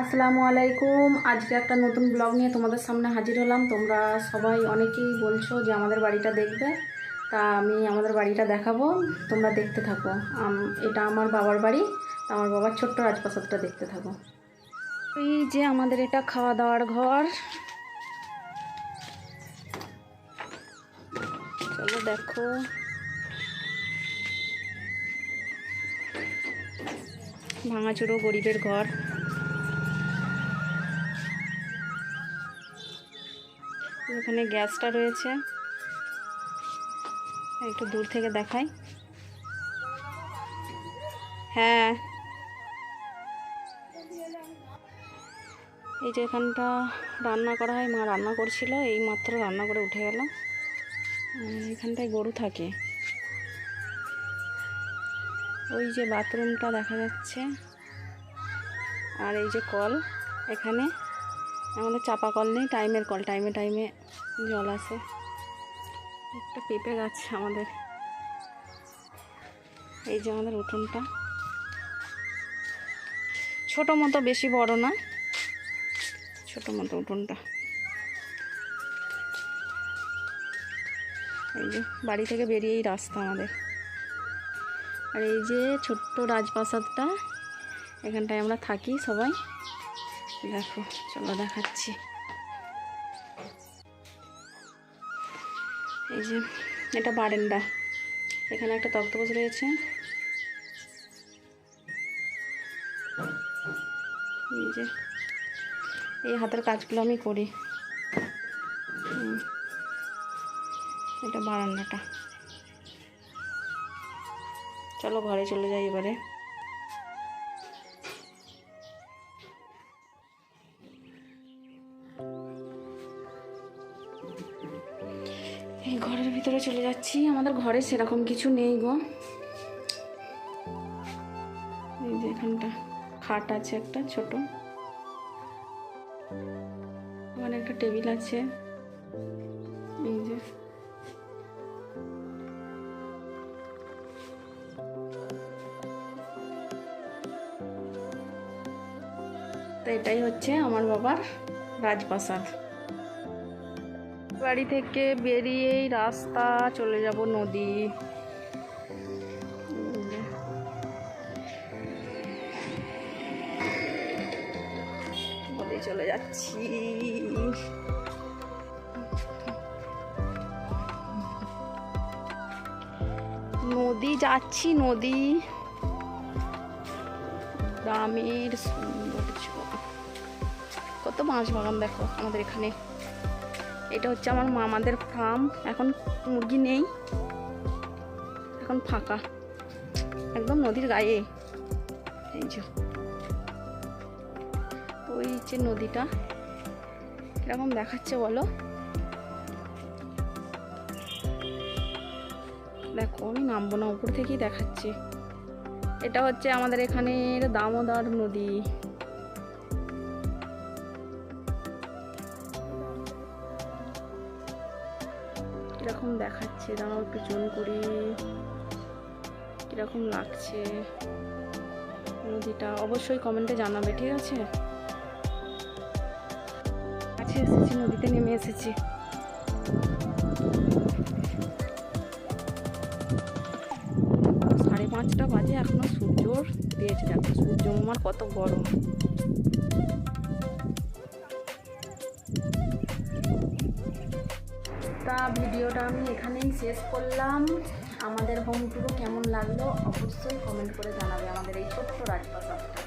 আসসালামু আলাইকুম। আজকে একটা নতুন ব্লগ নিয়ে তোমাদের সামনে হাজির হলাম। তোমরা সবাই অনেকেই বলছো যে আমাদের বাড়িটা দেখবে। তা আমি আমাদের বাড়িটা দেখাবো। তোমরা দেখতে থাকো। এটা আমার বাবার বাড়ি। আমার বাবার ছোট্ট রাজপ্রাসাদটা দেখতে থাকো। এই যে আমাদের এটা খাওয়া দাওয়ার ঘর। চলো দেখো। ভাঙাচুরো গরিবের ঘর। এখানে গ্যাসটা রয়েছে। একটু দূর থেকে দেখাই। হ্যাঁ। এই যে এখানটা রান্না করা হয়, মা রান্না করছিল, এই মাত্র রান্না করে উঠে গেল। এখানটায় গরু থাকে। ওই যে বাথরুমটা দেখা যাচ্ছে। আর এই যে কল এখানে। আমাদের চাপা কল নেই, টাইমের কল, টাইমে টাইমে জল আসে একটা পেঁপে গাছ আমাদের। এই যে আমাদের উঠোনটা। ছোটো মতো, বেশি বড় না। ছোটো মতো উঠোনটা। এই যে বাড়ি থেকে বেরিয়েই রাস্তা আমাদের। আর এই যে ছোট্ট রাজপ্রাসাদটা, এখানটায় আমরা থাকি সবাই। দেখো, চলো দেখাচ্ছি। এই যে, এটা বারেন্ডা এখানে একটা তক্তপোষ রয়েছে। এই যে, এই হাতের কাজগুলো আমি করি। এটা বারান্দাটা। চলো ঘরে চলে যাই এবারে। এই ঘরের ভিতরে চলে যাচ্ছি। আমাদের ঘরে সেরকম কিছু নেই গো। এই যে এখানটা খাট আছে একটা, ছোট। ওখানে একটা টেবিল আছে। এই যে। তো এটাই হচ্ছে আমার বাবার রাজপ্রাসাদ। বাড়ি থেকে বেরিয়েই রাস্তা চলে যাব নদী। চলে যাচ্ছি। নদী যাচ্ছি, নদী। গ্রামের সৌন্দর্য কত মাছ বাগান দেখো আমাদের এখানে। এটা হচ্ছে আমার মামাদের ফার্ম এখন মুরগি নেই। এখন ফাঁকা। একদম নদীর গায়ে। এই যে। ওই যে নদীটা। কীরকম দেখাচ্ছে বলো? দেখো, আমি নামবো না। উপর থেকেই দেখাচ্ছি। এটা হচ্ছে আমাদের এখানের দামোদর নদী। কীরকম দেখাচ্ছে? দাঁড়াও একটু জোন করি। কীরকম লাগছে? নদীটা অবশ্যই কমেন্টে জানাবে, ঠিক আছে? কাছে এসেছি, নদীতে নেমে এসেছি। সাড়ে পাঁচটা বাজে এখনও সূর্য দিয়েছে দেখো সূর্য মামার কত গরম। ভিডিওটা আমি এখানেই শেষ করলাম। আমাদের হোম টুরও কেমন লাগল অবশ্যই কমেন্ট করে জানাবে আমাদের এই ছোট্ট রাজপ্রাসাদটা।